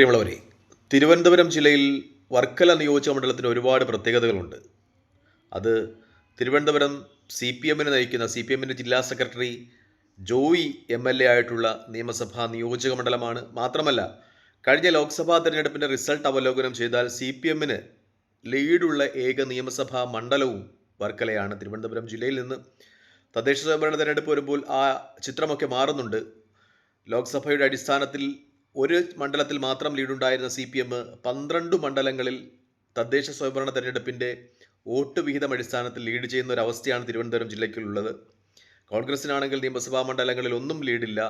പ്രിയമുള്ളവരെ തിരുവനന്തപുരം ജില്ലയിൽ വർക്കല നിയോജക മണ്ഡലത്തിന് ഒരുപാട് പ്രത്യേകതകളുണ്ട്. അത് തിരുവനന്തപുരം സി പി എമ്മിന് നയിക്കുന്ന സി പി എമ്മിന്റെ ജില്ലാ secretary Joy M L A ആയിട്ടുള്ള നിയമസഭാ നിയോജക മണ്ഡലമാണ്. മാത്രമല്ല കഴിഞ്ഞ ലോക്സഭാ തെരഞ്ഞെടുപ്പിന്റെ റിസൾട്ട് അവലോകനം ചെയ്താൽ സി പി എമ്മിന് ലീഡുള്ള ഏക നിയമസഭാ മണ്ഡലവും വർക്കലയാണ്. തിരുവനന്തപുരം ജില്ലയിൽ നിന്ന് തദ്ദേശ സ്വയംഭരണ തെരഞ്ഞെടുപ്പ് വരുമ്പോൾ ആ ചിത്രമൊക്കെ മാറുന്നുണ്ട്. ലോക്സഭയുടെ അടിസ്ഥാനത്തിൽ ഒരു മണ്ഡലത്തിൽ മാത്രം ലീഡുണ്ടായിരുന്ന സി പി എം പന്ത്രണ്ട് മണ്ഡലങ്ങളിൽ തദ്ദേശ സ്വയംഭരണ തെരഞ്ഞെടുപ്പിന്റെ വോട്ട് വിഹിതം അടിസ്ഥാനത്തിൽ ലീഡ് ചെയ്യുന്ന ഒരു അവസ്ഥയാണ് തിരുവനന്തപുരം ജില്ലയ്ക്കുള്ളത്. കോൺഗ്രസിനാണെങ്കിൽ നിയമസഭാ മണ്ഡലങ്ങളിൽ ഒന്നും ലീഡില്ല.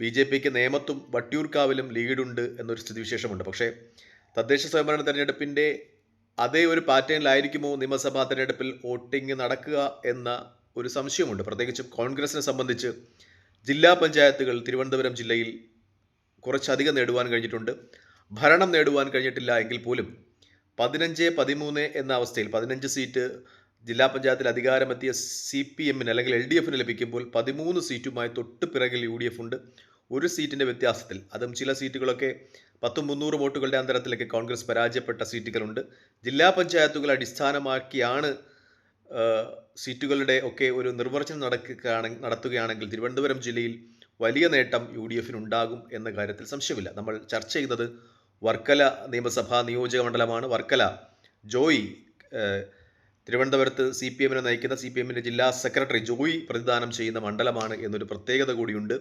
ബി ജെ പിക്ക് നേമത്തും വട്ടിയൂർക്കാവിലും ലീഡുണ്ട് എന്നൊരു സ്ഥിതിവിശേഷമുണ്ട്. പക്ഷേ തദ്ദേശ സ്വയംഭരണ തെരഞ്ഞെടുപ്പിന്റെ അതേ ഒരു പാറ്റേണിലായിരിക്കുമോ നിയമസഭാ തെരഞ്ഞെടുപ്പിൽ വോട്ടിംഗ് നടക്കുക എന്ന ഒരു സംശയമുണ്ട്. പ്രത്യേകിച്ചും കോൺഗ്രസിനെ സംബന്ധിച്ച് ജില്ലാ പഞ്ചായത്തുകൾ തിരുവനന്തപുരം ജില്ലയിൽ കുറച്ചധികം നേടുവാൻ കഴിഞ്ഞിട്ടുണ്ട്. ഭരണം നേടുവാൻ കഴിഞ്ഞിട്ടില്ല എങ്കിൽ പോലും പതിനഞ്ച് പതിമൂന്ന് എന്ന അവസ്ഥയിൽ പതിനഞ്ച് സീറ്റ് ജില്ലാ പഞ്ചായത്തിൽ അധികാരമെത്തിയ സി പി എമ്മിന് അല്ലെങ്കിൽ എൽ ഡി എഫിന് ലഭിക്കുമ്പോൾ പതിമൂന്ന് സീറ്റുമായി തൊട്ട് പിറകിൽ യു ഡി എഫ് ഉണ്ട്. ഒരു സീറ്റിന്റെ വ്യത്യാസത്തിൽ അതും ചില സീറ്റുകളൊക്കെ പത്തും മുന്നൂറ് വോട്ടുകളുടെ അന്തരത്തിലേക്ക് കോൺഗ്രസ് പരാജയപ്പെട്ട സീറ്റുകളുണ്ട് ജില്ലാ പഞ്ചായത്തുകൾ അടിസ്ഥാനമാക്കിയാണ് സീറ്റുകളുടെ ഒക്കെ ഒരു നിർവചനം നടക്കുകയാണെങ്കിൽ നടത്തുകയാണെങ്കിൽ തിരുവനന്തപുരം ജില്ലയിൽ വലിയ നേട്ടം യു ഡി എഫിന് ഉണ്ടാകും എന്ന കാര്യത്തിൽ സംശയമില്ല. നമ്മൾ ചർച്ച ചെയ്യുന്നത് വർക്കല നിയമസഭാ നിയോജക മണ്ഡലമാണ്. വർക്കല ജോയി തിരുവനന്തപുരത്ത് സി പി എമ്മിനെ നയിക്കുന്ന സി പി എമ്മിന്റെ ജില്ലാ സെക്രട്ടറി ജോയി പ്രതിദാനം ചെയ്യുന്ന മണ്ഡലമാണ് എന്നൊരു പ്രത്യേകത കൂടിയുണ്ട്.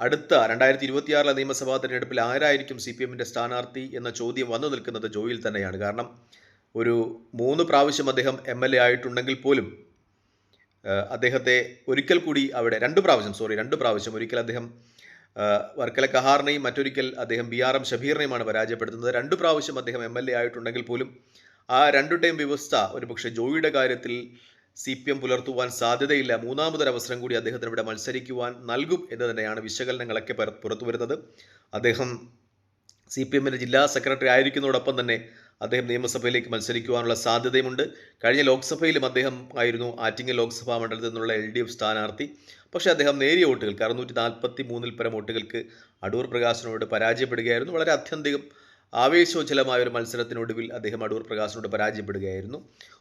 അടുത്ത രണ്ടായിരത്തി ഇരുപത്തിയാറിലെ നിയമസഭാ തെരഞ്ഞെടുപ്പിൽ ആരായിരിക്കും സി പി എമ്മിന്റെ സ്ഥാനാർത്ഥി എന്ന ചോദ്യം വന്നു നിൽക്കുന്നത് ജോയിൽ തന്നെയാണ്. കാരണം ഒരു മൂന്ന് പ്രാവശ്യം അദ്ദേഹം എം എൽ എ ആയിട്ടുണ്ടെങ്കിൽ പോലും അദ്ദേഹത്തെ ഒരിക്കൽ കൂടി അവിടെ രണ്ട് പ്രാവശ്യം സോറി രണ്ട് പ്രാവശ്യം ഒരിക്കൽ അദ്ദേഹം വർക്കല കഹാറിനെയും മറ്റൊരിക്കൽ അദ്ദേഹം ബി ആർ എം ഷബീറിനെയുമാണ് പരാജയപ്പെടുത്തുന്നത്. രണ്ട് പ്രാവശ്യം അദ്ദേഹം എം എൽ എ ആയിട്ടുണ്ടെങ്കിൽ പോലും ആ രണ്ടു ടൈം വ്യവസ്ഥ ഒരു പക്ഷേ ജോയിയുടെ കാര്യത്തിൽ സി പി എം പുലർത്തുവാൻ സാധ്യതയില്ല. മൂന്നാമതൊരവസരം കൂടി അദ്ദേഹത്തിന് ഇവിടെ മത്സരിക്കുവാൻ നൽകും എന്ന് തന്നെയാണ് വിശകലനങ്ങളൊക്കെ പുറ- പുറത്തു വരുന്നത് അദ്ദേഹം സി പി എമ്മിന്റെ ജില്ലാ സെക്രട്ടറി ആയിരിക്കുന്നതോടൊപ്പം തന്നെ അദ്ദേഹം നിയമസഭയിലേക്ക് മത്സരിക്കുവാനുള്ള സാധ്യതയുമുണ്ട്. കഴിഞ്ഞ ലോക്സഭയിലും അദ്ദേഹം ആയിരുന്നു ആറ്റിങ്ങൽ ലോക്സഭാ മണ്ഡലത്തിൽ നിന്നുള്ള എൽ ഡി എഫ് സ്ഥാനാർത്ഥി. പക്ഷേ അദ്ദേഹം നേരിയ വോട്ടുകൾക്ക് അറുന്നൂറ്റി നാൽപ്പത്തി മൂന്നിൽ പരം വോട്ടുകൾക്ക് അടൂർ പ്രകാശിനോട് പരാജയപ്പെടുകയായിരുന്നു. വളരെ അത്യന്തികം ആവേശോജ്ജലമായ ഒരു മത്സരത്തിനൊടുവിൽ അദ്ദേഹം അടൂർ പ്രകാശിനോട് പരാജയപ്പെടുകയായിരുന്നു.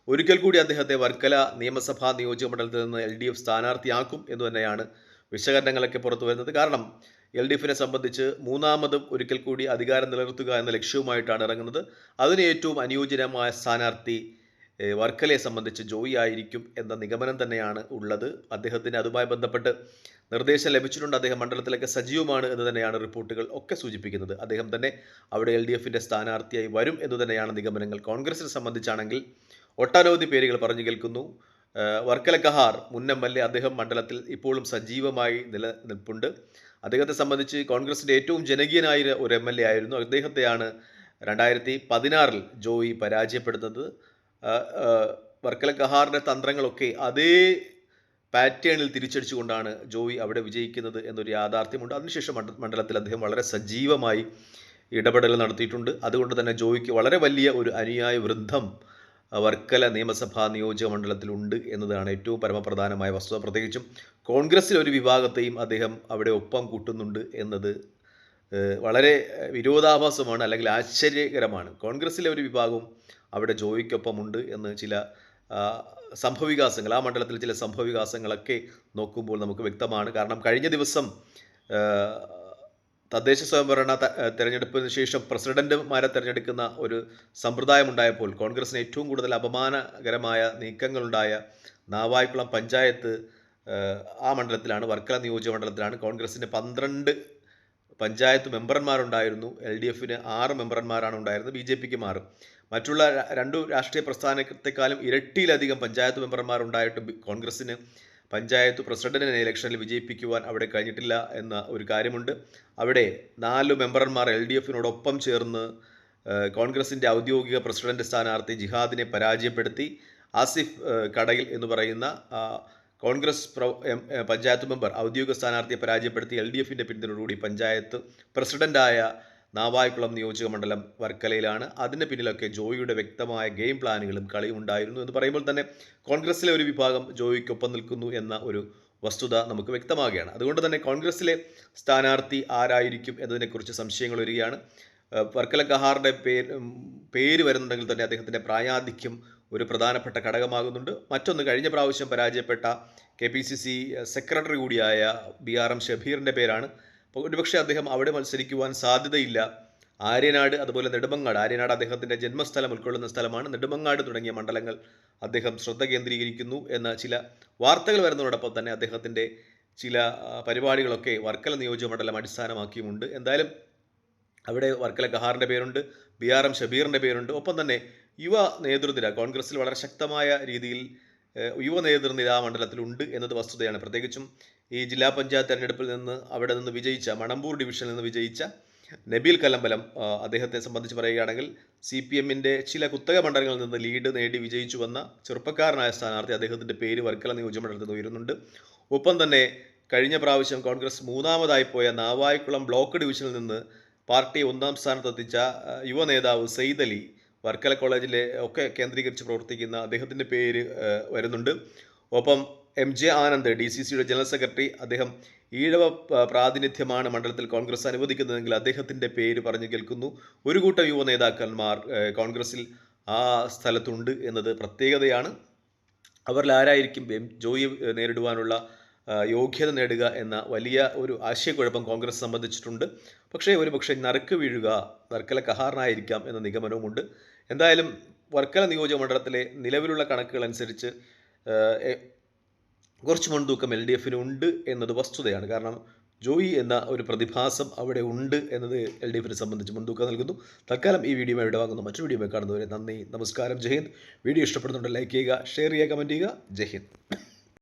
ഒരിക്കൽ കൂടി അദ്ദേഹത്തെ വർക്കല നിയമസഭാ നിയോജക മണ്ഡലത്തിൽ നിന്ന് എൽ ഡി എഫ് സ്ഥാനാർത്ഥിയാക്കും എന്ന് തന്നെയാണ് വിശകലനങ്ങളൊക്കെ പുറത്തു വരുന്നത് കാരണം എൽ ഡി എഫിനെ സംബന്ധിച്ച് മൂന്നാമതും ഒരിക്കൽ കൂടി അധികാരം നിലനിർത്തുക എന്ന ലക്ഷ്യവുമായിട്ടാണ് ഇറങ്ങുന്നത്. അതിന് ഏറ്റവും അനുയോജ്യമായ സ്ഥാനാർത്ഥി വർക്കലയെ സംബന്ധിച്ച് ജോയി ആയിരിക്കും എന്ന നിഗമനം തന്നെയാണ് ഉള്ളത്. അദ്ദേഹത്തിന് അതുമായി ബന്ധപ്പെട്ട് നിർദ്ദേശം ലഭിച്ചിട്ടുണ്ട്. അദ്ദേഹം മണ്ഡലത്തിലൊക്കെ സജീവമാണ് എന്ന് തന്നെയാണ് റിപ്പോർട്ടുകൾ ഒക്കെ സൂചിപ്പിക്കുന്നത്. അദ്ദേഹം തന്നെ അവിടെ എൽ ഡി എഫിന്റെ സ്ഥാനാർത്ഥിയായി വരും എന്ന് തന്നെയാണ് നിഗമനങ്ങൾ. കോൺഗ്രസിനെ സംബന്ധിച്ചാണെങ്കിൽ ഒട്ടനവധി പേരുകൾ പറഞ്ഞു കേൾക്കുന്നു. വർക്കല കഹാർ മുൻ എം എൽ എ അദ്ദേഹം മണ്ഡലത്തിൽ ഇപ്പോഴും സജീവമായി നിലനിൽപ്പുണ്ട് അദ്ദേഹത്തെ സംബന്ധിച്ച് കോൺഗ്രസിന്റെ ഏറ്റവും ജനകീയനായ ഒരു എം എൽ എ ആയിരുന്നു. അദ്ദേഹത്തെയാണ് രണ്ടായിരത്തി പതിനാറിൽ ജോയി പരാജയപ്പെടുന്നത്. വർക്കല കഹാറിന്റെ തന്ത്രങ്ങളൊക്കെ അതേ പാറ്റേണിൽ തിരിച്ചടിച്ചുകൊണ്ടാണ് ജോയി അവിടെ വിജയിക്കുന്നത് എന്നൊരു യാഥാർത്ഥ്യമുണ്ട്. അതിനുശേഷം മണ്ഡ- മണ്ഡലത്തിൽ അദ്ദേഹം വളരെ സജീവമായി ഇടപെടൽ നടത്തിയിട്ടുണ്ട്. അതുകൊണ്ട് തന്നെ ജോയിക്ക് വളരെ വലിയ ഒരു അനുയായ വൃദ്ധം വർക്കല നിയമസഭാ നിയോജക മണ്ഡലത്തിലുണ്ട് എന്നതാണ് ഏറ്റവും പരമപ്രധാനമായ വസ്തുത. പ്രത്യേകിച്ചും കോൺഗ്രസ്സിൽ ഒരു വിഭാഗത്തെയും അദ്ദേഹം അവിടെ ഒപ്പം കൂട്ടുന്നുണ്ട് എന്നത് വളരെ വിരോധാഭാസമാണ് അല്ലെങ്കിൽ ആശ്ചര്യകരമാണ്. കോൺഗ്രസ്സിലെ ഒരു വിഭാഗവും അവിടെ ജോയിക്കൊപ്പമുണ്ട് എന്ന് ചില സംഭവവികാസങ്ങൾ ആ മണ്ഡലത്തിൽ ചില സംഭവവികാസങ്ങളൊക്കെ നോക്കുമ്പോൾ നമുക്ക് വ്യക്തമാണ്. കാരണം കഴിഞ്ഞ ദിവസം തദ്ദേശ സ്വയംഭരണ തെരഞ്ഞെടുപ്പിന് ശേഷം പ്രസിഡന്റുമാരെ തിരഞ്ഞെടുക്കുന്ന ഒരു സമ്പ്രദായം ഉണ്ടായപ്പോൾ കോൺഗ്രസിന് ഏറ്റവും കൂടുതൽ അപമാനകരമായ നീക്കങ്ങളുണ്ടായ നാവായിക്കുളം പഞ്ചായത്ത് ആ മണ്ഡലത്തിലാണ് വർക്കല നിയോജക മണ്ഡലത്തിലാണ് കോൺഗ്രസിന് പന്ത്രണ്ട് പഞ്ചായത്ത് മെമ്പർമാരുണ്ടായിരുന്നു. എൽ ഡി എഫിന് ആറ് മെമ്പർമാരാണ് ഉണ്ടായിരുന്നത് ബി ജെ പിക്ക് മാറും മറ്റുള്ള രണ്ടു രാഷ്ട്രീയ പ്രസ്ഥാനത്തെക്കാളും ഇരട്ടിയിലധികം പഞ്ചായത്ത് മെമ്പർമാരുണ്ടായിട്ടും കോൺഗ്രസിന് പഞ്ചായത്ത് പ്രസിഡന്റിനെ ഇലക്ഷനിൽ വിജയിപ്പിക്കുവാൻ അവിടെ കഴിഞ്ഞിട്ടില്ല എന്ന ഒരു കാര്യമുണ്ട്. അവിടെ നാല് മെമ്പർമാർ എൽ ഡി എഫിനോടൊപ്പം ചേർന്ന് കോൺഗ്രസിന്റെ ഔദ്യോഗിക പ്രസിഡന്റ് സ്ഥാനാർത്ഥി ജിഹാദിനെ പരാജയപ്പെടുത്തി. ആസിഫ് കടയിൽ എന്ന് പറയുന്ന കോൺഗ്രസ് പഞ്ചായത്ത് മെമ്പർ ഔദ്യോഗിക സ്ഥാനാർത്ഥിയെ പരാജയപ്പെടുത്തി. എൽ ഡി എഫിന്റെ പിന്തുണയോടുകൂടി പഞ്ചായത്ത് പ്രസിഡന്റായ നാവായിക്കുളം നിയോജക മണ്ഡലം വർക്കലയിലാണ്. അതിന് പിന്നിലൊക്കെ ജോയിയുടെ വ്യക്തമായ ഗെയിം പ്ലാനുകളും കളിയും ഉണ്ടായിരുന്നു എന്ന് പറയുമ്പോൾ തന്നെ കോൺഗ്രസിലെ ഒരു വിഭാഗം ജോയിക്കൊപ്പം നിൽക്കുന്നു എന്ന ഒരു വസ്തുത നമുക്ക് വ്യക്തമാകുകയാണ്. അതുകൊണ്ട് തന്നെ കോൺഗ്രസിലെ സ്ഥാനാർത്ഥി ആരായിരിക്കും എന്നതിനെക്കുറിച്ച് സംശയങ്ങൾ വരികയാണ്. വർക്കല കഹാറിന്റെ പേര് പേര് വരുന്നുണ്ടെങ്കിൽ തന്നെ അദ്ദേഹത്തിന്റെ പ്രായാധിക്യം ഒരു പ്രധാനപ്പെട്ട ഘടകമാകുന്നുണ്ട്. മറ്റൊന്ന് കഴിഞ്ഞ പ്രാവശ്യം പരാജയപ്പെട്ട K P C C secretary കൂടിയായ ബി ആർ എം ഷബീറിന്റെ പേരാണ്. ഒരുപക്ഷെ അദ്ദേഹം അവിടെ മത്സരിക്കുവാൻ സാധ്യതയില്ല. ആര്യനാട് അതുപോലെ നെടുമങ്ങാട്. ആര്യനാട് അദ്ദേഹത്തിന്റെ ജന്മസ്ഥലം ഉൾക്കൊള്ളുന്ന സ്ഥലമാണ് നെടുമങ്ങാട് തുടങ്ങിയ മണ്ഡലങ്ങൾ അദ്ദേഹം ശ്രദ്ധ കേന്ദ്രീകരിക്കുന്നു എന്ന ചില വാർത്തകൾ വരുന്നതോടൊപ്പം തന്നെ അദ്ദേഹത്തിന്റെ ചില പരിപാടികളൊക്കെ വർക്കല നിയോജകമണ്ഡലം അടിസ്ഥാനമാക്കിയുമുണ്ട്. എന്തായാലും അവിടെ വർക്കല ഗഹാറിന്റെ പേരുണ്ട് ബി ആർ എം ഷബീറിന്റെ പേരുണ്ട്. ഒപ്പം തന്നെ യുവ നേതൃനിര കോൺഗ്രസിൽ വളരെ ശക്തമായ രീതിയിൽ യുവ നേതൃനിര ആ മണ്ഡലത്തിലുണ്ട് എന്നത് വസ്തുതയാണ്. പ്രത്യേകിച്ചും ഈ ജില്ലാ പഞ്ചായത്ത് തെരഞ്ഞെടുപ്പിൽ നിന്ന് അവിടെ നിന്ന് വിജയിച്ച മണമ്പൂർ ഡിവിഷനിൽ നിന്ന് വിജയിച്ച നബീൽ കലമ്പലം അദ്ദേഹത്തെ സംബന്ധിച്ച് പറയുകയാണെങ്കിൽ സി പി എമ്മിന്റെ ചില കുത്തക മണ്ഡലങ്ങളിൽ നിന്ന് ലീഡ് നേടി വിജയിച്ചു വന്ന ചെറുപ്പക്കാരനായ സ്ഥാനാർത്ഥി അദ്ദേഹത്തിന്റെ പേര് വർക്കല നിയോജകമണ്ഡലത്തിൽ നിന്ന് ഉയരുന്നുണ്ട്. ഒപ്പം തന്നെ കഴിഞ്ഞ പ്രാവശ്യം കോൺഗ്രസ് മൂന്നാമതായി പോയ നാവായിക്കുളം ബ്ലോക്ക് ഡിവിഷനിൽ നിന്ന് പാർട്ടി ഒന്നാം സ്ഥാനത്തെത്തിച്ച യുവ നേതാവ് സെയ്ദ് അലി വർക്കല കോളേജിലെ ഒക്കെ കേന്ദ്രീകരിച്ച് പ്രവർത്തിക്കുന്ന അദ്ദേഹത്തിന്റെ പേര് വരുന്നുണ്ട്. ഒപ്പം M J Anand D C സിയുടെ ജനറൽ സെക്രട്ടറി അദ്ദേഹം ഈഴവ പ്രാതിനിധ്യമാണ് മണ്ഡലത്തിൽ കോൺഗ്രസ് അനുവദിക്കുന്നതെങ്കിൽ അദ്ദേഹത്തിന്റെ പേര് പറഞ്ഞു കേൾക്കുന്നു. ഒരു കൂട്ടം യുവ നേതാക്കന്മാർ കോൺഗ്രസിൽ ആ സ്ഥലത്തുണ്ട് എന്നത് പ്രത്യേകതയാണ്. അവരിൽ ആരായിരിക്കും ജോയി നേരിടുവാനുള്ള യോഗ്യത നേടുക എന്ന വലിയ ഒരു ആശയക്കുഴപ്പം കോൺഗ്രസ് സംബന്ധിച്ചിട്ടുണ്ട്. പക്ഷേ ഒരു പക്ഷേ നറുക്ക് വീഴുക നറുക്കല കഹാറിനായിരിക്കാം എന്ന നിഗമനവുമുണ്ട്. എന്തായാലും വർക്കല നിയോജക മണ്ഡലത്തിലെ നിലവിലുള്ള കണക്കുകൾ അനുസരിച്ച് കുറച്ച് മുൻതൂക്കം എൽ ഡി എഫിന് ഉണ്ട് എന്നത് വസ്തുതയാണ്. കാരണം ജോയി എന്ന ഒരു പ്രതിഭാസം അവിടെ ഉണ്ട് എന്നത് എൽ ഡി എഫിനെ സംബന്ധിച്ച് മുൻതൂക്കം നൽകുന്നു. തൽക്കാലം ഈ വീഡിയോ ഇവിടെ വാങ്ങുന്നു മറ്റൊരു വീഡിയോ കാണുന്നവരെ നന്ദി നമസ്കാരം ജയ്ഹിന്ദ് വീഡിയോ ഇഷ്ടപ്പെടുന്നുണ്ട് ലൈക്ക് ചെയ്യുക ഷെയർ ചെയ്യുക കമന്റ് ചെയ്യുക. ജയ് ഹിന്ദ്.